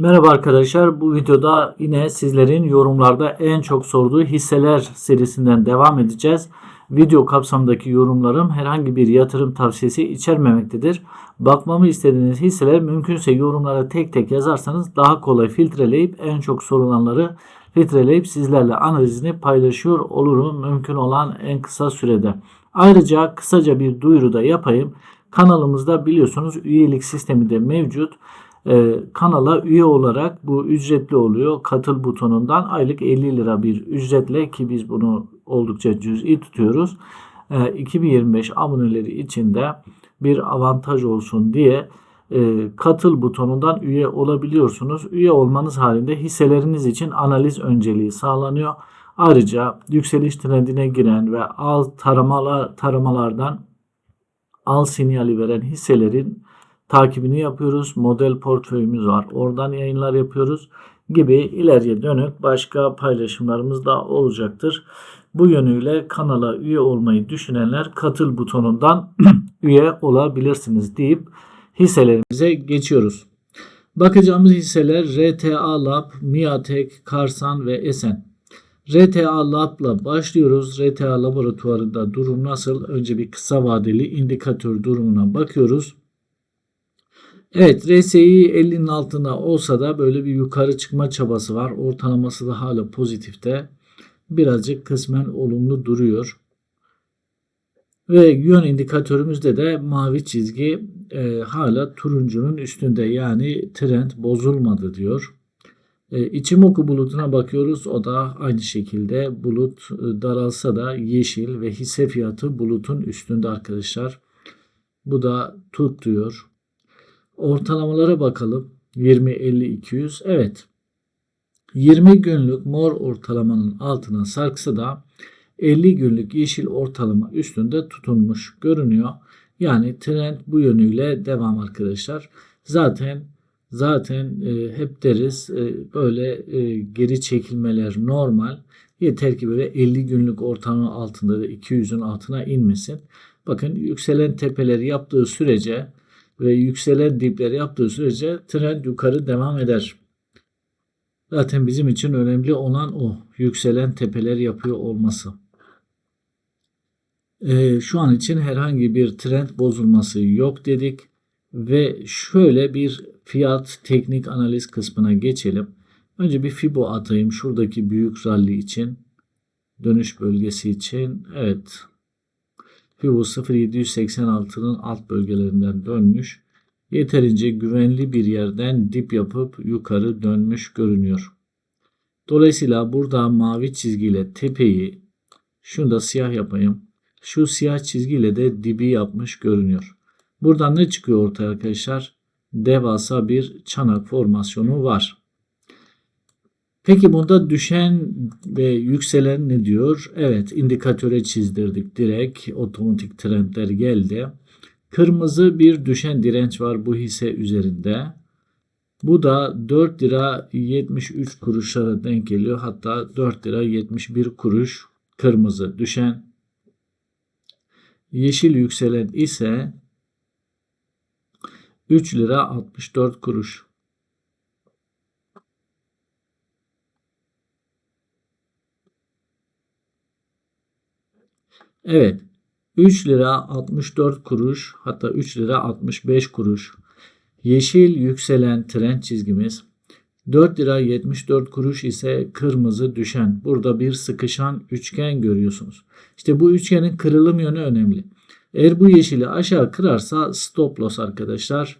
Merhaba arkadaşlar. Bu videoda yine sizlerin yorumlarda en çok sorduğu hisseler serisinden devam edeceğiz. Video kapsamındaki yorumlarım herhangi bir yatırım tavsiyesi içermemektedir. Bakmamı istediğiniz hisseler mümkünse yorumlara tek tek yazarsanız daha kolay filtreleyip en çok sorulanları filtreleyip sizlerle analizini paylaşıyor olurum mümkün olan en kısa sürede. Ayrıca kısaca bir duyuru da yapayım. Kanalımızda biliyorsunuz üyelik sistemi de mevcut. Ee, kanala üye olarak bu ücretli oluyor. Katıl butonundan aylık 50 lira bir ücretle ki biz bunu oldukça cüz'i tutuyoruz. Ee, 2025 aboneleri için de bir avantaj olsun diye e, katıl butonundan üye olabiliyorsunuz. Üye olmanız halinde hisseleriniz için analiz önceliği sağlanıyor. Ayrıca yükseliş trendine giren ve al taramalar, taramalardan al sinyali veren hisselerin takibini yapıyoruz. Model portföyümüz var. Oradan yayınlar yapıyoruz gibi ileriye dönük başka paylaşımlarımız da olacaktır. Bu yönüyle kanala üye olmayı düşünenler katıl butonundan üye olabilirsiniz deyip hisselerimize geçiyoruz. Bakacağımız hisseler RTA Lab, Miatek, Karsan ve Esen. RTA Lab'la başlıyoruz. RTA laboratuvarında durum nasıl? Önce bir kısa vadeli indikatör durumuna bakıyoruz. Evet RSI 50'nin altında olsa da böyle bir yukarı çıkma çabası var. Ortalaması da hala pozitifte. Birazcık kısmen olumlu duruyor. Ve yön indikatörümüzde de mavi çizgi e, hala turuncunun üstünde yani trend bozulmadı diyor. E, İçimoku bulutuna bakıyoruz. O da aynı şekilde bulut e, daralsa da yeşil ve hisse fiyatı bulutun üstünde arkadaşlar. Bu da tut diyor. Ortalamalara bakalım. 20, 50, 200. Evet. 20 günlük mor ortalamanın altına sarksa da 50 günlük yeşil ortalama üstünde tutunmuş görünüyor. Yani trend bu yönüyle devam arkadaşlar. Zaten zaten e, hep deriz e, böyle e, geri çekilmeler normal. Yeter ki böyle 50 günlük ortalama altında da 200'ün altına inmesin. Bakın yükselen tepeleri yaptığı sürece ve yükselen dipleri yaptığı sürece trend yukarı devam eder. Zaten bizim için önemli olan o yükselen tepeler yapıyor olması. Ee, şu an için herhangi bir trend bozulması yok dedik ve şöyle bir fiyat teknik analiz kısmına geçelim. Önce bir Fibo atayım şuradaki büyük rally için dönüş bölgesi için. Evet Fibo 0786'nın alt bölgelerinden dönmüş. Yeterince güvenli bir yerden dip yapıp yukarı dönmüş görünüyor. Dolayısıyla burada mavi çizgiyle tepeyi şunu da siyah yapayım. Şu siyah çizgiyle de dibi yapmış görünüyor. Buradan ne çıkıyor ortaya arkadaşlar? Devasa bir çanak formasyonu var. Peki bunda düşen ve yükselen ne diyor? Evet indikatöre çizdirdik direkt. Otomatik trendler geldi. Kırmızı bir düşen direnç var bu hisse üzerinde. Bu da 4 lira 73 kuruşlara denk geliyor. Hatta 4 lira 71 kuruş kırmızı düşen. Yeşil yükselen ise 3 lira 64 kuruş. Evet. 3 lira 64 kuruş hatta 3 lira 65 kuruş. Yeşil yükselen trend çizgimiz. 4 lira 74 kuruş ise kırmızı düşen. Burada bir sıkışan üçgen görüyorsunuz. İşte bu üçgenin kırılım yönü önemli. Eğer bu yeşili aşağı kırarsa stop loss arkadaşlar.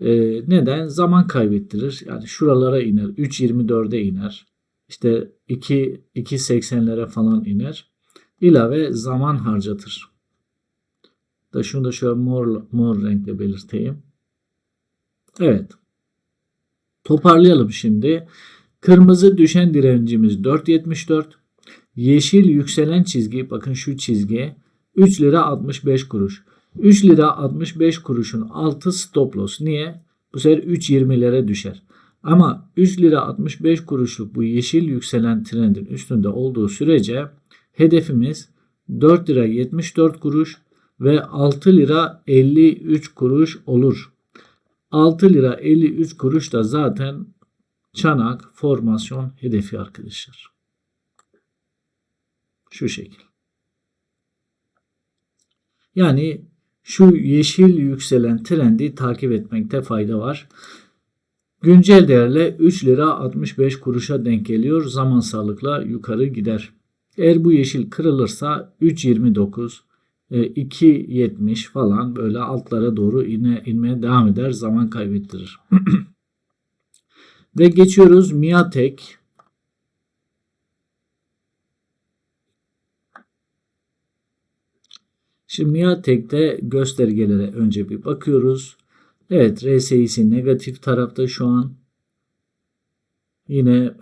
Ee, neden? Zaman kaybettirir. Yani şuralara iner. 3.24'e iner. İşte 2 2.80'lere falan iner. İlave zaman harcatır. Da şunu da şöyle mor, mor renkle belirteyim. Evet. Toparlayalım şimdi. Kırmızı düşen direncimiz 4.74. Yeşil yükselen çizgi bakın şu çizgi 3 lira 65 kuruş. 3 lira 65 kuruşun altı stop loss. Niye? Bu sefer 3.20'lere düşer. Ama 3 lira 65 kuruşluk bu yeşil yükselen trendin üstünde olduğu sürece hedefimiz 4 lira 74 kuruş ve 6 lira 53 kuruş olur. 6 lira 53 kuruş da zaten çanak formasyon hedefi arkadaşlar. Şu şekil. Yani şu yeşil yükselen trendi takip etmekte fayda var. Güncel değerle 3 lira 65 kuruşa denk geliyor. Zamansallıkla yukarı gider. Eğer bu yeşil kırılırsa 3.29 2.70 e, falan böyle altlara doğru ine, inmeye devam eder. Zaman kaybettirir. Ve geçiyoruz Miatek. Şimdi Miatek'te göstergelere önce bir bakıyoruz. Evet RSI'si negatif tarafta şu an. Yine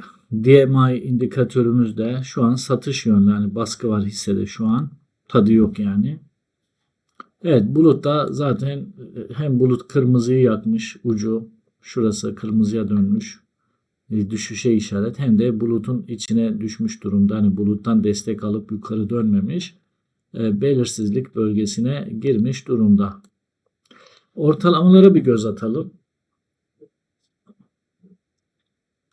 DMI indikatörümüz de şu an satış yönlü. Yani baskı var hissede şu an. Tadı yok yani. Evet bulut da zaten hem bulut kırmızıyı yakmış ucu. Şurası kırmızıya dönmüş. E, düşüşe işaret hem de bulutun içine düşmüş durumda. Hani buluttan destek alıp yukarı dönmemiş. E, belirsizlik bölgesine girmiş durumda. Ortalamalara bir göz atalım.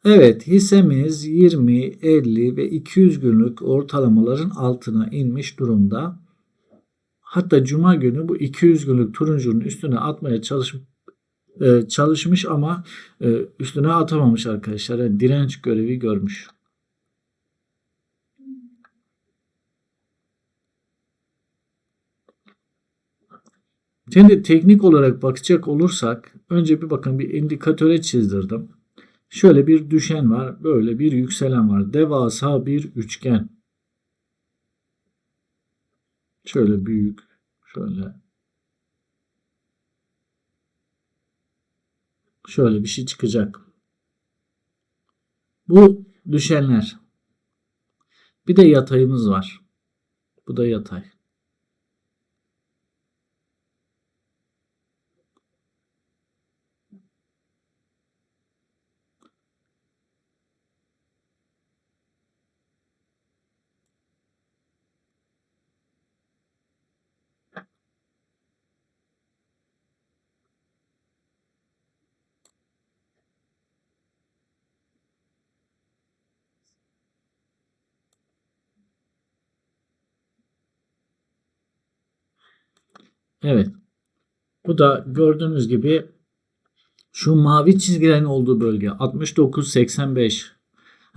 Evet hissemiz 20, 50 ve 200 günlük ortalamaların altına inmiş durumda. Hatta cuma günü bu 200 günlük turuncunun üstüne atmaya çalış, e, çalışmış ama e, üstüne atamamış arkadaşlar. Yani direnç görevi görmüş. Şimdi teknik olarak bakacak olursak önce bir bakın bir indikatöre çizdirdim. Şöyle bir düşen var. Böyle bir yükselen var. Devasa bir üçgen. Şöyle büyük. Şöyle. Şöyle bir şey çıkacak. Bu düşenler. Bir de yatayımız var. Bu da yatay. Evet. Bu da gördüğünüz gibi şu mavi çizgilerin olduğu bölge. 69.85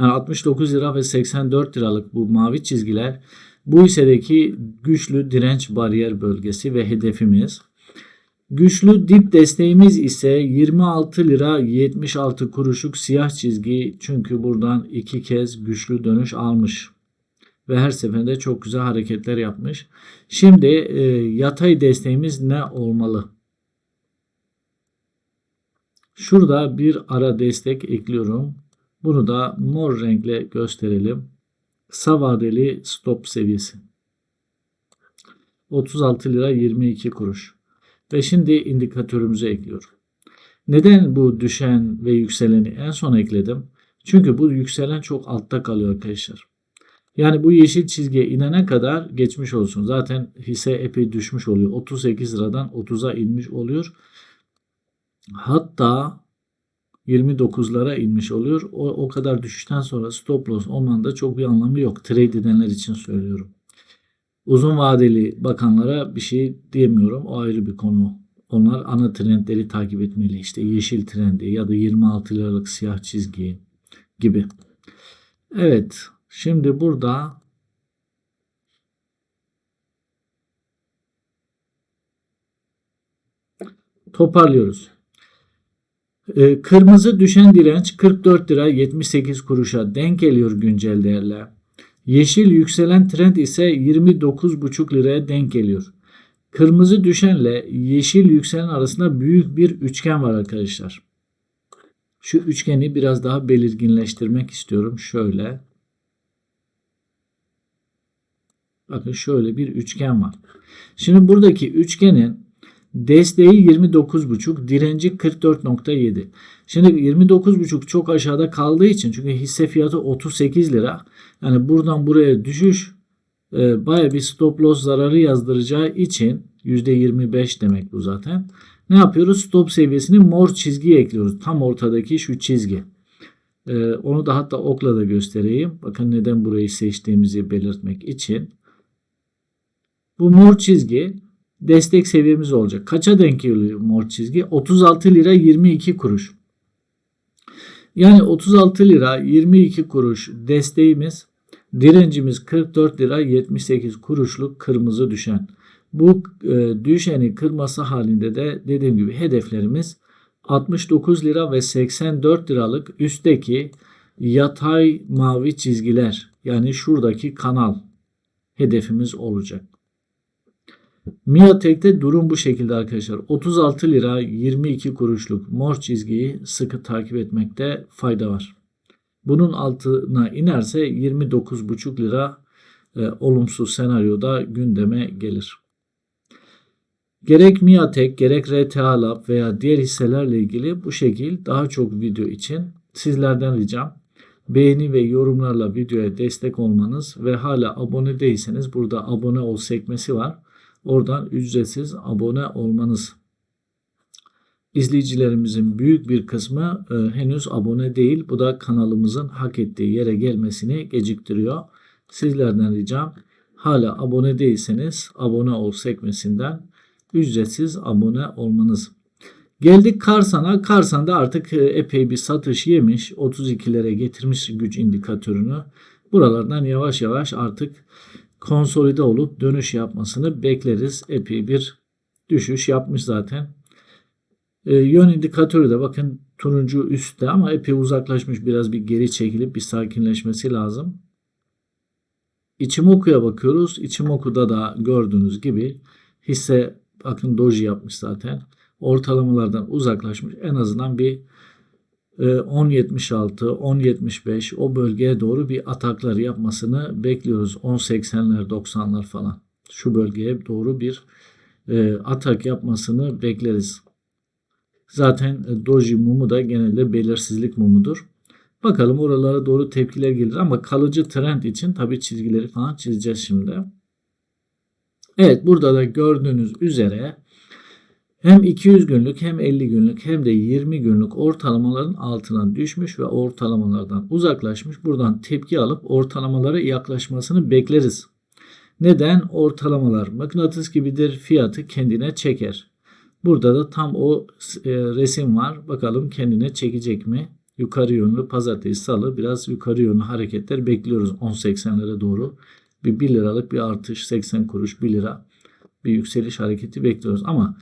yani 69 lira ve 84 liralık bu mavi çizgiler. Bu hissedeki güçlü direnç bariyer bölgesi ve hedefimiz. Güçlü dip desteğimiz ise 26 lira 76 kuruşluk siyah çizgi. Çünkü buradan iki kez güçlü dönüş almış ve her seferinde çok güzel hareketler yapmış. Şimdi e, yatay desteğimiz ne olmalı? Şurada bir ara destek ekliyorum. Bunu da mor renkle gösterelim. Kısa vadeli stop seviyesi. 36 lira 22 kuruş. Ve şimdi indikatörümüze ekliyorum. Neden bu düşen ve yükseleni en son ekledim? Çünkü bu yükselen çok altta kalıyor arkadaşlar. Yani bu yeşil çizgiye inene kadar geçmiş olsun. Zaten hisse epey düşmüş oluyor. 38 liradan 30'a inmiş oluyor. Hatta 29'lara inmiş oluyor. O, o kadar düşüşten sonra stop loss olmanın da çok bir anlamı yok. Trade edenler için söylüyorum. Uzun vadeli bakanlara bir şey diyemiyorum. O ayrı bir konu. Onlar ana trendleri takip etmeli. İşte yeşil trendi ya da 26 liralık siyah çizgi gibi. Evet. Şimdi burada toparlıyoruz. Ee, kırmızı düşen direnç 44 lira 78 kuruşa denk geliyor güncel değerle. Yeşil yükselen trend ise 29,5 liraya denk geliyor. Kırmızı düşenle yeşil yükselen arasında büyük bir üçgen var arkadaşlar. Şu üçgeni biraz daha belirginleştirmek istiyorum. Şöyle. Bakın şöyle bir üçgen var. Şimdi buradaki üçgenin desteği 29.5, direnci 44.7. Şimdi 29.5 çok aşağıda kaldığı için çünkü hisse fiyatı 38 lira. Yani buradan buraya düşüş e, baya bir stop loss zararı yazdıracağı için %25 demek bu zaten. Ne yapıyoruz? Stop seviyesini mor çizgiye ekliyoruz. Tam ortadaki şu çizgi. Ee, onu da hatta okla da göstereyim. Bakın neden burayı seçtiğimizi belirtmek için. Bu mor çizgi destek seviyemiz olacak. Kaça denk geliyor mor çizgi? 36 lira 22 kuruş. Yani 36 lira 22 kuruş desteğimiz, direncimiz 44 lira 78 kuruşluk kırmızı düşen. Bu e, düşeni kırması halinde de dediğim gibi hedeflerimiz 69 lira ve 84 liralık üstteki yatay mavi çizgiler yani şuradaki kanal hedefimiz olacak. Miatek'te durum bu şekilde arkadaşlar. 36 lira 22 kuruşluk mor çizgiyi sıkı takip etmekte fayda var. Bunun altına inerse 29,5 lira e, olumsuz senaryoda gündeme gelir. Gerek Miatek gerek RTA Lab veya diğer hisselerle ilgili bu şekil daha çok video için sizlerden ricam beğeni ve yorumlarla videoya destek olmanız ve hala abone değilseniz burada abone ol sekmesi var. Oradan ücretsiz abone olmanız. İzleyicilerimizin büyük bir kısmı e, henüz abone değil. Bu da kanalımızın hak ettiği yere gelmesini geciktiriyor. Sizlerden ricam hala abone değilseniz abone ol sekmesinden ücretsiz abone olmanız. Geldik Karsan'a. Karsan'da artık e, epey bir satış yemiş. 32'lere getirmiş güç indikatörünü. Buralardan yavaş yavaş artık konsolide olup dönüş yapmasını bekleriz. Epey bir düşüş yapmış zaten. E, yön indikatörü de bakın turuncu üstte ama epey uzaklaşmış. Biraz bir geri çekilip bir sakinleşmesi lazım. İçimoku'ya bakıyoruz. İçimoku'da da gördüğünüz gibi hisse bakın doji yapmış zaten. Ortalamalardan uzaklaşmış. En azından bir 10.76, e, 10.75 o bölgeye doğru bir ataklar yapmasını bekliyoruz. 10.80'ler, 90'lar falan. Şu bölgeye doğru bir e, atak yapmasını bekleriz. Zaten e, doji mumu da genelde belirsizlik mumudur. Bakalım oralara doğru tepkiler gelir ama kalıcı trend için tabi çizgileri falan çizeceğiz şimdi. Evet burada da gördüğünüz üzere hem 200 günlük hem 50 günlük hem de 20 günlük ortalamaların altına düşmüş ve ortalamalardan uzaklaşmış. Buradan tepki alıp ortalamalara yaklaşmasını bekleriz. Neden? Ortalamalar mıknatıs gibidir. Fiyatı kendine çeker. Burada da tam o e, resim var. Bakalım kendine çekecek mi? Yukarı yönlü pazartesi salı biraz yukarı yönlü hareketler bekliyoruz 10.80'lere doğru. Bir 1 liralık bir artış 80 kuruş 1 lira bir yükseliş hareketi bekliyoruz. Ama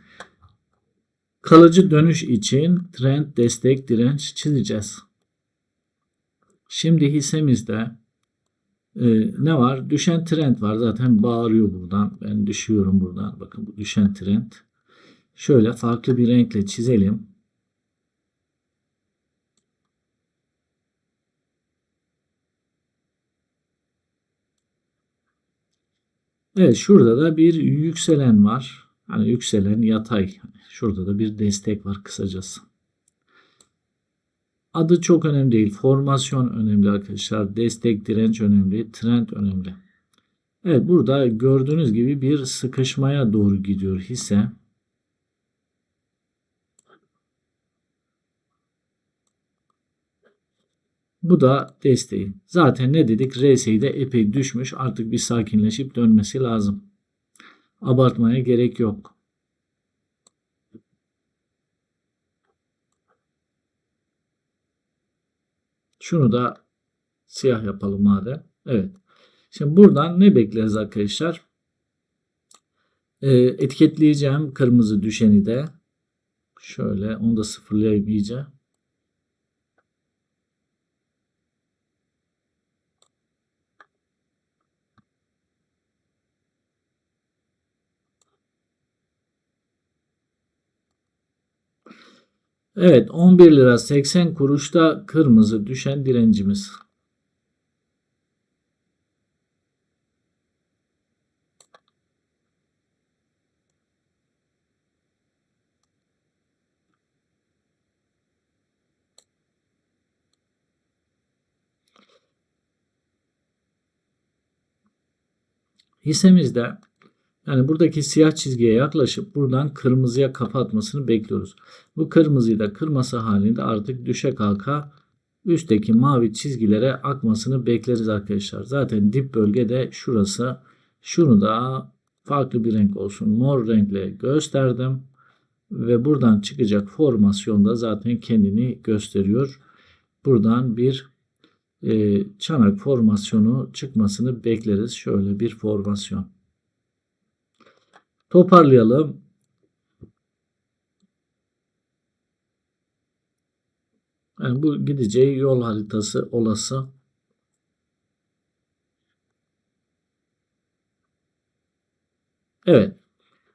Kalıcı dönüş için trend, destek, direnç çizeceğiz. Şimdi hissemizde e, ne var? Düşen trend var. Zaten bağırıyor buradan. Ben düşüyorum buradan. Bakın bu düşen trend. Şöyle farklı bir renkle çizelim. Evet şurada da bir yükselen var. Hani yükselen yatay. Şurada da bir destek var kısacası. Adı çok önemli değil. Formasyon önemli arkadaşlar. Destek, direnç önemli. Trend önemli. Evet burada gördüğünüz gibi bir sıkışmaya doğru gidiyor hisse. Bu da desteği. Zaten ne dedik? RSI de epey düşmüş. Artık bir sakinleşip dönmesi lazım. Abartmaya gerek yok. Şunu da siyah yapalım madem. Evet. Şimdi buradan ne bekleriz arkadaşlar? Ee, etiketleyeceğim kırmızı düşeni de. Şöyle onu da sıfırlayayım iyice. Evet 11 lira 80 kuruşta kırmızı düşen direncimiz. Hissemizde yani buradaki siyah çizgiye yaklaşıp buradan kırmızıya kapatmasını bekliyoruz. Bu kırmızıyı da kırması halinde artık düşe kalka üstteki mavi çizgilere akmasını bekleriz arkadaşlar. Zaten dip bölgede şurası. Şunu da farklı bir renk olsun. Mor renkle gösterdim. Ve buradan çıkacak formasyonda zaten kendini gösteriyor. Buradan bir e, çanak formasyonu çıkmasını bekleriz. Şöyle bir formasyon. Toparlayalım. Yani bu gideceği yol haritası olası. Evet.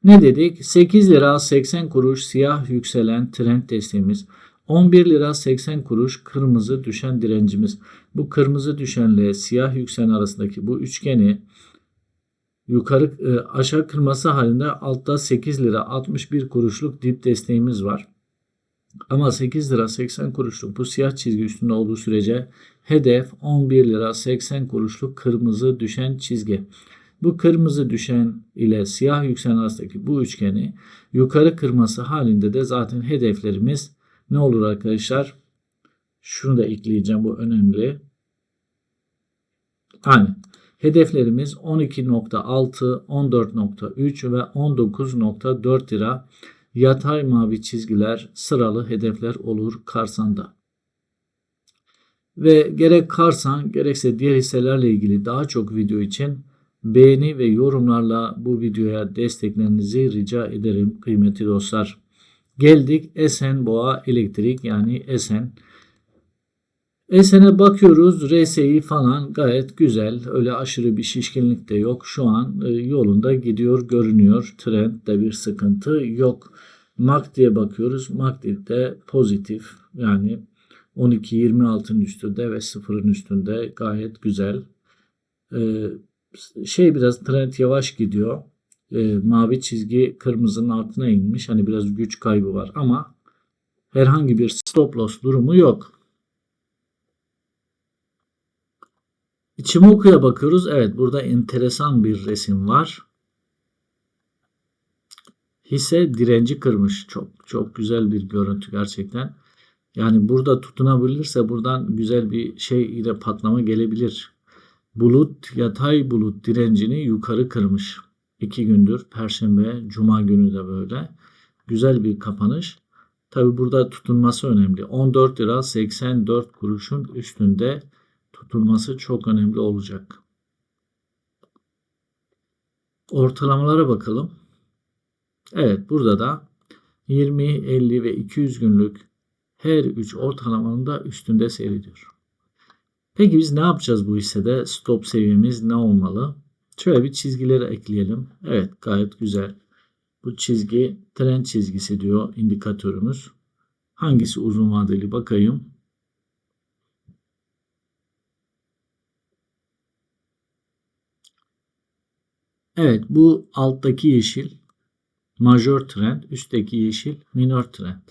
Ne dedik? 8 lira 80 kuruş siyah yükselen trend desteğimiz. 11 lira 80 kuruş kırmızı düşen direncimiz. Bu kırmızı düşenle siyah yükselen arasındaki bu üçgeni yukarı e, aşağı kırması halinde altta 8 lira 61 kuruşluk dip desteğimiz var. Ama 8 lira 80 kuruşluk bu siyah çizgi üstünde olduğu sürece hedef 11 lira 80 kuruşluk kırmızı düşen çizgi. Bu kırmızı düşen ile siyah yükselen arasındaki bu üçgeni yukarı kırması halinde de zaten hedeflerimiz ne olur arkadaşlar? Şunu da ekleyeceğim bu önemli. Aynen. Hedeflerimiz 12.6, 14.3 ve 19.4 lira yatay mavi çizgiler sıralı hedefler olur Karsan'da. Ve gerek Karsan gerekse diğer hisselerle ilgili daha çok video için beğeni ve yorumlarla bu videoya desteklerinizi rica ederim kıymetli dostlar. Geldik Esen Boğa Elektrik yani Esen. Esen'e bakıyoruz. RSI falan gayet güzel. Öyle aşırı bir şişkinlik de yok. Şu an e, yolunda gidiyor görünüyor. Trendde bir sıkıntı yok. MACD'ye bakıyoruz. MACD de pozitif. Yani 12-26'ın üstünde ve 0'ın üstünde gayet güzel. Ee, şey biraz trend yavaş gidiyor. Ee, mavi çizgi kırmızının altına inmiş. Hani biraz güç kaybı var ama herhangi bir stop loss durumu yok. İçimoku'ya bakıyoruz. Evet burada enteresan bir resim var. Hisse direnci kırmış. Çok çok güzel bir görüntü gerçekten. Yani burada tutunabilirse buradan güzel bir şey ile patlama gelebilir. Bulut yatay bulut direncini yukarı kırmış. İki gündür Perşembe, Cuma günü de böyle. Güzel bir kapanış. Tabi burada tutunması önemli. 14 lira 84 kuruşun üstünde tutulması çok önemli olacak. Ortalamalara bakalım. Evet burada da 20, 50 ve 200 günlük her 3 ortalamanın da üstünde seyrediyor. Peki biz ne yapacağız bu hissede? Stop seviyemiz ne olmalı? Şöyle bir çizgileri ekleyelim. Evet gayet güzel. Bu çizgi trend çizgisi diyor indikatörümüz. Hangisi uzun vadeli bakayım. Evet bu alttaki yeşil majör trend, üstteki yeşil minor trend.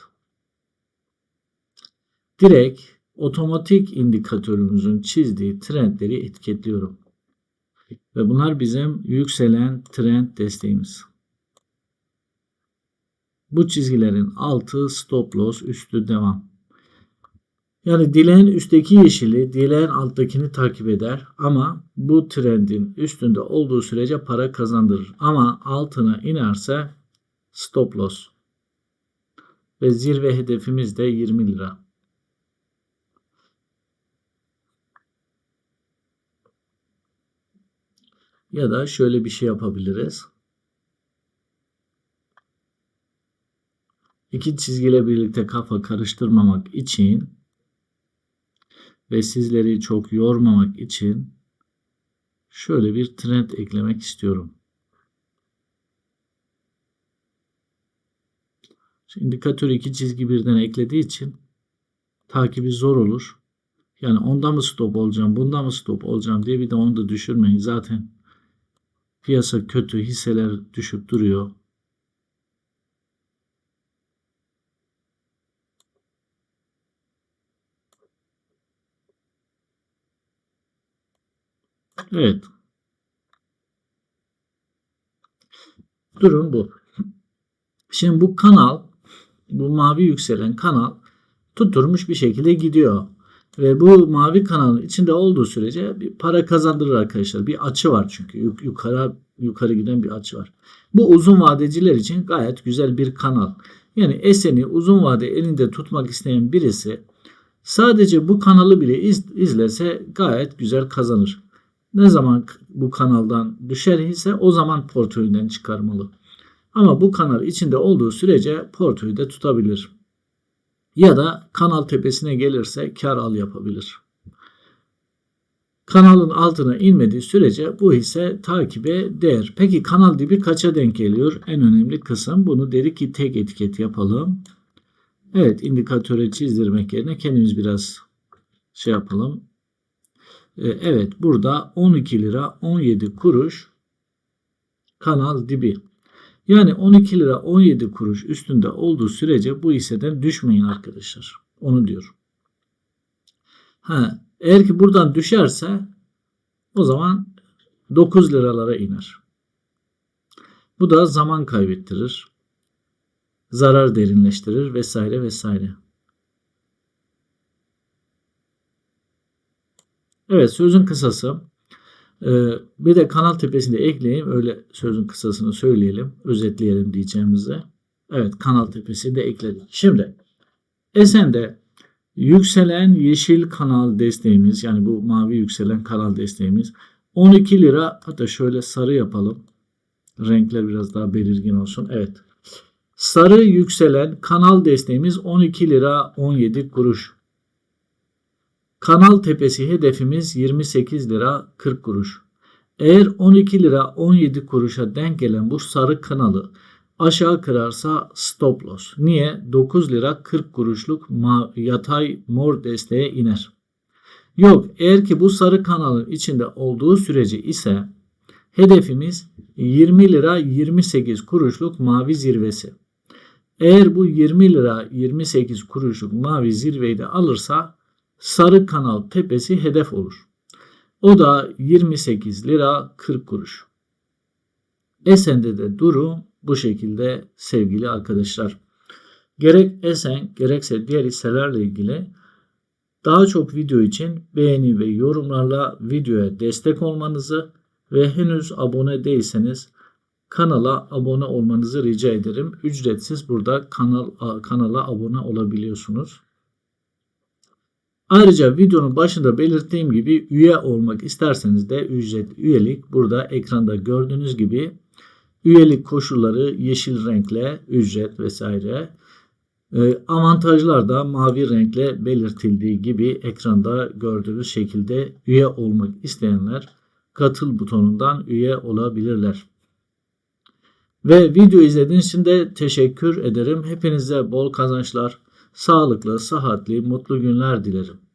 Direkt otomatik indikatörümüzün çizdiği trendleri etiketliyorum. Ve bunlar bizim yükselen trend desteğimiz. Bu çizgilerin altı stop loss, üstü devam. Yani dileğin üstteki yeşili dileğin alttakini takip eder ama bu trendin üstünde olduğu sürece para kazandırır. Ama altına inerse stop loss. Ve zirve hedefimiz de 20 lira. Ya da şöyle bir şey yapabiliriz. İki çizgiyle birlikte kafa karıştırmamak için ve sizleri çok yormamak için şöyle bir trend eklemek istiyorum. İndikatör iki çizgi birden eklediği için takibi zor olur. Yani onda mı stop olacağım, bunda mı stop olacağım diye bir de onu da düşürmeyin. Zaten piyasa kötü, hisseler düşüp duruyor. Evet. Durum bu. Şimdi bu kanal, bu mavi yükselen kanal tutturmuş bir şekilde gidiyor. Ve bu mavi kanalın içinde olduğu sürece bir para kazandırır arkadaşlar. Bir açı var çünkü Yuk- yukarı yukarı giden bir açı var. Bu uzun vadeciler için gayet güzel bir kanal. Yani Esen'i uzun vade elinde tutmak isteyen birisi sadece bu kanalı bile iz- izlese gayet güzel kazanır. Ne zaman bu kanaldan düşer ise o zaman portföyünden çıkarmalı. Ama bu kanal içinde olduğu sürece portföyde tutabilir. Ya da kanal tepesine gelirse kar al yapabilir. Kanalın altına inmediği sürece bu hisse takibe değer. Peki kanal dibi kaça denk geliyor? En önemli kısım. Bunu dedik ki tek etiket yapalım. Evet indikatöre çizdirmek yerine kendimiz biraz şey yapalım. Ee, Evet burada 12 lira 17 kuruş kanal dibi. Yani 12 lira 17 kuruş üstünde olduğu sürece bu hisseden düşmeyin arkadaşlar. Onu diyor. Ha, eğer ki buradan düşerse o zaman 9 liralara iner. Bu da zaman kaybettirir. Zarar derinleştirir vesaire vesaire. Evet sözün kısası. Ee, bir de kanal tepesinde ekleyeyim. Öyle sözün kısasını söyleyelim. Özetleyelim diyeceğimizi. Evet kanal tepesinde ekledik. Şimdi Esen'de yükselen yeşil kanal desteğimiz yani bu mavi yükselen kanal desteğimiz 12 lira hatta şöyle sarı yapalım. Renkler biraz daha belirgin olsun. Evet. Sarı yükselen kanal desteğimiz 12 lira 17 kuruş. Kanal tepesi hedefimiz 28 lira 40 kuruş. Eğer 12 lira 17 kuruşa denk gelen bu sarı kanalı aşağı kırarsa stop loss. Niye? 9 lira 40 kuruşluk yatay mor desteğe iner. Yok eğer ki bu sarı kanalın içinde olduğu sürece ise hedefimiz 20 lira 28 kuruşluk mavi zirvesi. Eğer bu 20 lira 28 kuruşluk mavi zirveyi de alırsa sarı kanal tepesi hedef olur. O da 28 lira 40 kuruş. Esen'de de durum bu şekilde sevgili arkadaşlar. Gerek Esen gerekse diğer hisselerle ilgili daha çok video için beğeni ve yorumlarla videoya destek olmanızı ve henüz abone değilseniz kanala abone olmanızı rica ederim. Ücretsiz burada kanal kanala abone olabiliyorsunuz. Ayrıca videonun başında belirttiğim gibi üye olmak isterseniz de ücret üyelik burada ekranda gördüğünüz gibi üyelik koşulları yeşil renkle ücret vesaire Ee, avantajlar da mavi renkle belirtildiği gibi ekranda gördüğünüz şekilde üye olmak isteyenler katıl butonundan üye olabilirler. Ve video izlediğiniz için de teşekkür ederim. Hepinize bol kazançlar, sağlıklı, sıhhatli, mutlu günler dilerim.